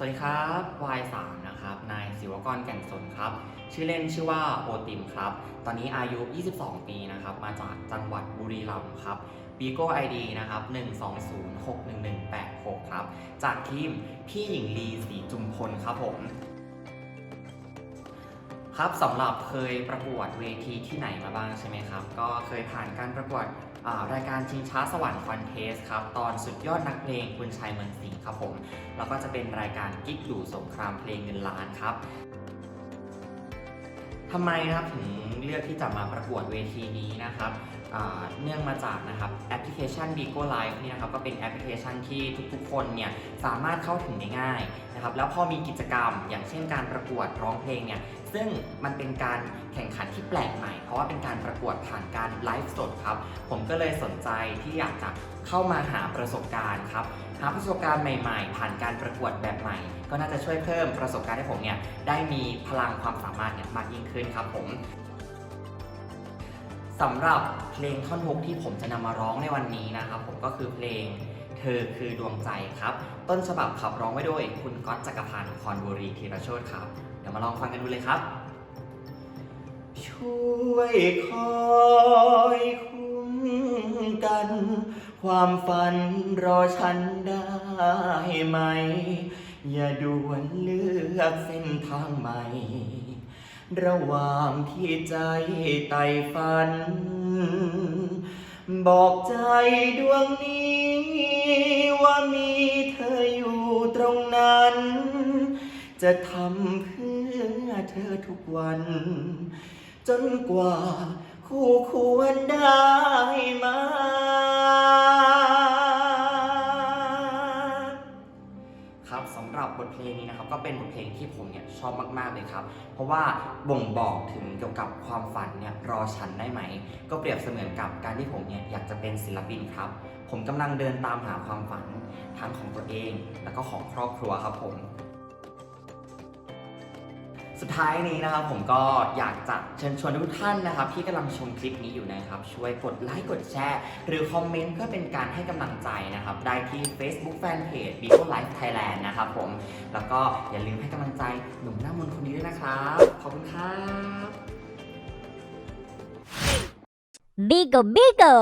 สวัสดีครับวายสามนะครับ นายศิวกรแก่นสนครับ ชื่อเล่นชื่อว่าโอติมครับ ตอนนี้อายุ 22 ปีนะครับ มาจากจังหวัดบุรีรัมย์ครับปีโก้ไอดีนะครับ 120611186 ครับ จากทีมพี่หญิงลีสีจุมพลครับผม ครับสำหรับเคยประกวดเวทีที่ไหนมาบ้างใช่ไหมครับ ก็เคยผ่านการประกวด รายการชิงช้าสวรรค์คอนเทสครับ ตอนสุดยอดนักเพลงคุณชัยเมืองสิงห์ครับผม แล้วก็จะเป็นรายการกิ๊กดูสงครามเพลงเงินล้านครับทำไมนะครับถึง เลือกที่จะมาประกวดเวทีนี้นะครับเนื่องมาจากนะครับแอปพลิเคชัน Bigo Live เนี่ยนะครับก็เป็นแอปพลิเคชันที่ทุกๆ คนเนี่ยสามารถเข้าถึงได้ง่ายนะครับแล้วพอมีกิจกรรม อย่างเช่นการประกวดร้องเพลงเนี่ยซึ่งมันเป็นการแข่งขันที่แปลกใหม่ เพราะว่าเป็นการประกวดผ่านการไลฟ์สดครับ ผมก็เลยสนใจที่อยากจะเข้ามาหาประสบการณ์ครับหาประสบการณ์ใหม่ๆ ผ่านการประกวดแบบใหม่ ก็น่าจะช่วยเพิ่มประสบการณ์ให้ผมเนี่ยได้มีพลังความสามารถเนี่ยมากยิ่งขึ้นครับผม สำหรับเพลงท่อนฮุกที่ผมจะนำมาร้องในวันนี้นะครับผมก็คือเพลงเธอคือดวงใจครับ ต้นฉบับขับร้องไว้โดยคุณก๊อตจักรพันธ์คอนบุรีธีรโชตครับ เดี๋ยวมาลองฟังกันดูเลยครับ ช่วยคอยคุ้มกัน ความฝันรอฉันได้ไหม อย่าด่วนเลือกเส้นทางใหม่ ระหว่างที่ใจไต่ฝัน บอกใจดวงนี้ว่ามีเธออยู่ตรงนั้น จะทำเพื่อเธอทุกวัน จนกว่าคู่ควรได้ ครับสำหรับบทเพลงนี้นะครับก็เป็นบทเพลงที่ผมเนี่ยชอบมากๆเลยครับ เพราะว่าบ่งบอกถึงเกี่ยวกับความฝันเนี่ยรอฉันได้ไหม ก็เปรียบเสมือนกับการที่ผมเนี่ยอยากจะเป็นศิลปินครับ ผมกำลังเดินตามหาความฝันทั้งของตัวเอง แล้วก็ของครอบครัวครับผม ดท้ายนี้นะครับผมก็อยากจะเชิญชวนทุกท่านนะครับ ที่กำลังชมคลิปนี้อยู่นะครับ ช่วยกดไลค์กดแชร์ หรือคอมเมนต์เพื่อเป็นการให้กำลังใจนะครับ ได้ที่ Facebook Fanpage b i g o Life Thailand นะครับผม แล้วก็อย่าลืมให้กำลังใจหนุ่มหน้ามนคนนี้ด้วยนะครับ ขอบคุณครับ Bigo Bigo